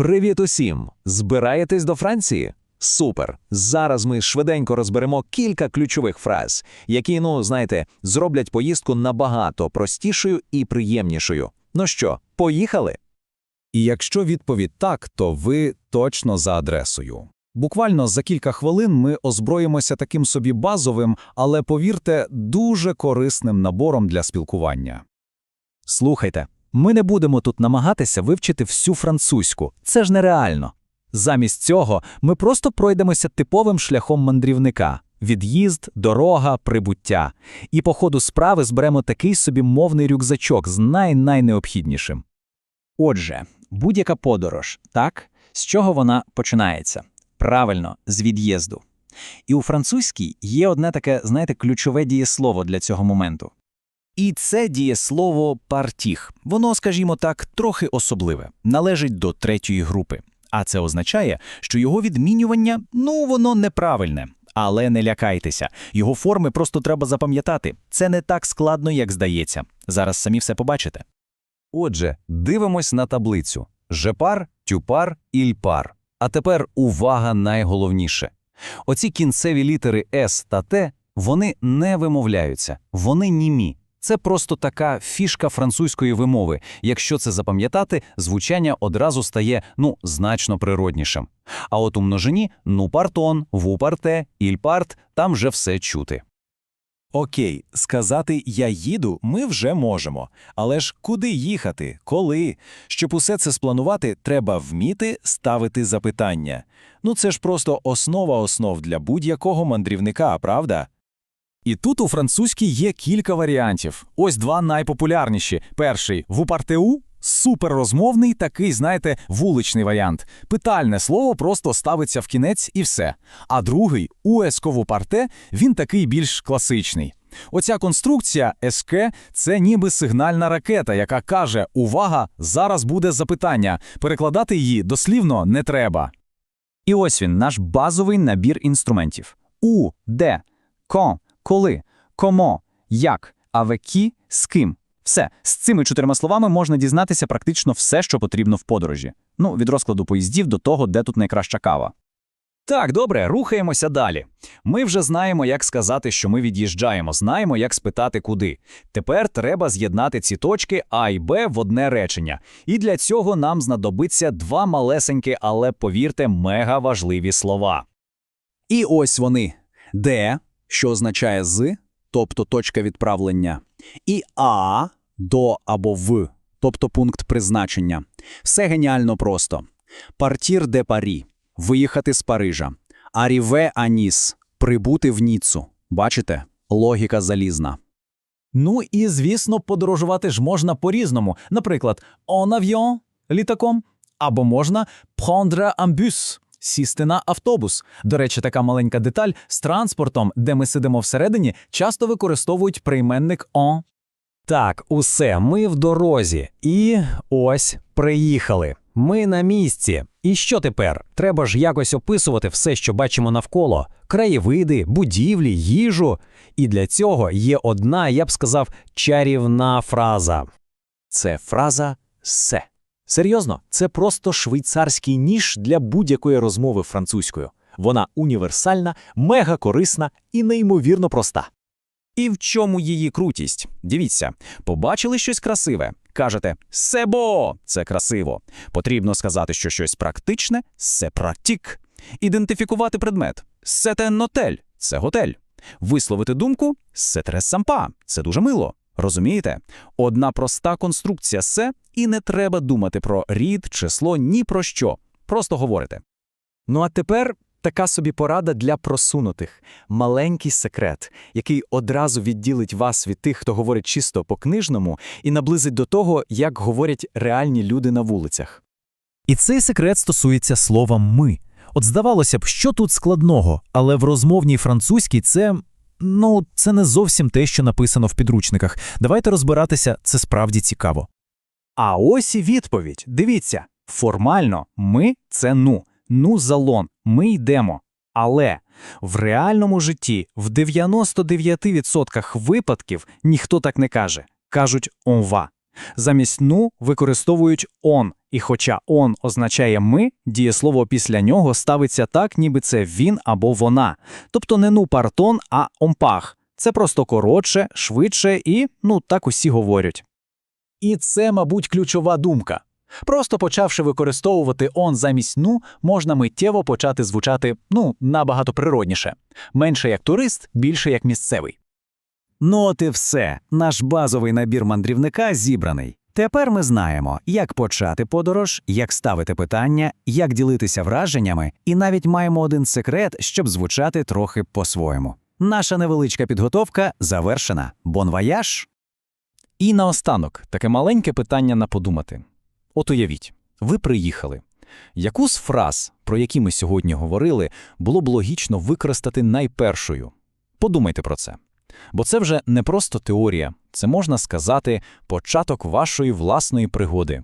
Привіт усім! Збираєтесь до Франції? Супер! Зараз ми швиденько розберемо кілька ключових фраз, які, ну, знаєте, зроблять поїздку набагато простішою і приємнішою. Ну що, поїхали? І якщо відповідь так, то ви точно за адресою. Буквально за кілька хвилин ми озброїмося таким собі базовим, але, повірте, дуже корисним набором для спілкування. Слухайте, ми не будемо тут намагатися вивчити всю французьку. Це ж нереально. Замість цього ми просто пройдемося типовим шляхом мандрівника від'їзд, дорога, прибуття. І по ходу справи зберемо такий собі мовний рюкзачок з най-найнеобхіднішим. Отже, будь-яка подорож, так? З чого вона починається? Правильно, з від'їзду. І у французькій є одне таке, знаєте, ключове дієслово для цього моменту. І це дієслово партіх. Воно, скажімо так, трохи особливе, належить до третьої групи. А це означає, що його відмінювання, ну, воно неправильне. Але не лякайтеся, його форми просто треба запам'ятати. Це не так складно, як здається. Зараз самі все побачите. Отже, дивимось на таблицю: жепар, тюпар, ільпар. А тепер увага найголовніше. Оці кінцеві літери С та Т, вони не вимовляються, вони німі. Це просто така фішка французької вимови. Якщо це запам'ятати, звучання одразу стає, ну, значно природнішим. А от у множині ну партон, вупарте, ільпарт, там вже все чути. Окей, сказати я їду ми вже можемо. Але ж куди їхати, коли? Щоб усе це спланувати, треба вміти ставити запитання. Ну це ж просто основа основ для будь-якого мандрівника, правда? І тут у французькій є кілька варіантів. Ось два найпопулярніші. Перший вупартеу суперрозмовний, такий, знаєте, вуличний варіант. Питальне слово просто ставиться в кінець і все. А другий уескову парте, він такий більш класичний. Оця конструкція СК – це ніби сигнальна ракета, яка каже: Увага! Зараз буде запитання. Перекладати її дослівно не треба. І ось він, наш базовий набір інструментів: у, де, ко, коли, комо, як, авекі, з ким. Все, з цими чотирма словами можна дізнатися практично все, що потрібно в подорожі. Ну, від розкладу поїздів до того, де тут найкраща кава. Так, добре, рухаємося далі. Ми вже знаємо, як сказати, що ми від'їжджаємо, знаємо, як спитати куди. Тепер треба з'єднати ці точки А і Б в одне речення. І для цього нам знадобиться два малесенькі, але, повірте, мега важливі слова. І ось вони. Де, що означає з, тобто точка відправлення, і А до або в, тобто пункт призначення. Все геніально просто. Партір де Парі виїхати з Парижа. Аріве Аніс прибути в Ніцу. Бачите? Логіка залізна. Ну і, звісно, подорожувати ж можна по-різному. Наприклад, en avion – літаком, або можна prendre un bus – сісти на автобус. До речі, така маленька деталь з транспортом, де ми сидимо всередині, часто використовують прийменник en. Так, усе, ми в дорозі. І ось приїхали. Ми на місці. І що тепер? Треба ж якось описувати все, що бачимо навколо: краєвиди, будівлі, їжу. І для цього є одна, я б сказав, чарівна фраза. Це фраза «се». Серйозно, це просто швейцарський ніж для будь-якої розмови французькою. Вона універсальна, мега корисна і неймовірно проста. І в чому її крутість? Дивіться, побачили щось красиве. Кажете «себо» – це красиво. Потрібно сказати, що щось практичне «се практик». Ідентифікувати предмет «сете нотель» – це готель. Висловити думку «сетре сампа» – це дуже мило. Розумієте? Одна проста конструкція «се» і не треба думати про рід, число, ні про що. Просто говорите. Ну а тепер така собі порада для просунутих. Маленький секрет, який одразу відділить вас від тих, хто говорить чисто по-книжному, і наблизить до того, як говорять реальні люди на вулицях. І цей секрет стосується слова ми. От здавалося б, що тут складного, але в розмовній французькій це. Ну, це не зовсім те, що написано в підручниках. Давайте розбиратися, це справді цікаво. А ось і відповідь. Дивіться, формально ми це ну, ну залон, ми йдемо. Але в реальному житті в 99% випадків ніхто так не каже. Кажуть «on va». Замість ну використовують он, і хоча он означає ми, дієслово після нього ставиться так, ніби це він або вона. Тобто не ну партон, а омпах. Це просто коротше, швидше і, ну, так усі говорять. І це, мабуть, ключова думка. Просто почавши використовувати он замість ну, можна миттєво почати звучати, ну, набагато природніше. Менше як турист, більше як місцевий. Ну от і все. Наш базовий набір мандрівника зібраний. Тепер ми знаємо, як почати подорож, як ставити питання, як ділитися враженнями, і навіть маємо один секрет, щоб звучати трохи по-своєму. Наша невеличка підготовка завершена. Бон вояж! І наостанок таке маленьке питання на подумати. От уявіть, ви приїхали. Яку з фраз, про які ми сьогодні говорили, було б логічно використати найпершою? Подумайте про це. Бо це вже не просто теорія, це можна сказати початок вашої власної пригоди.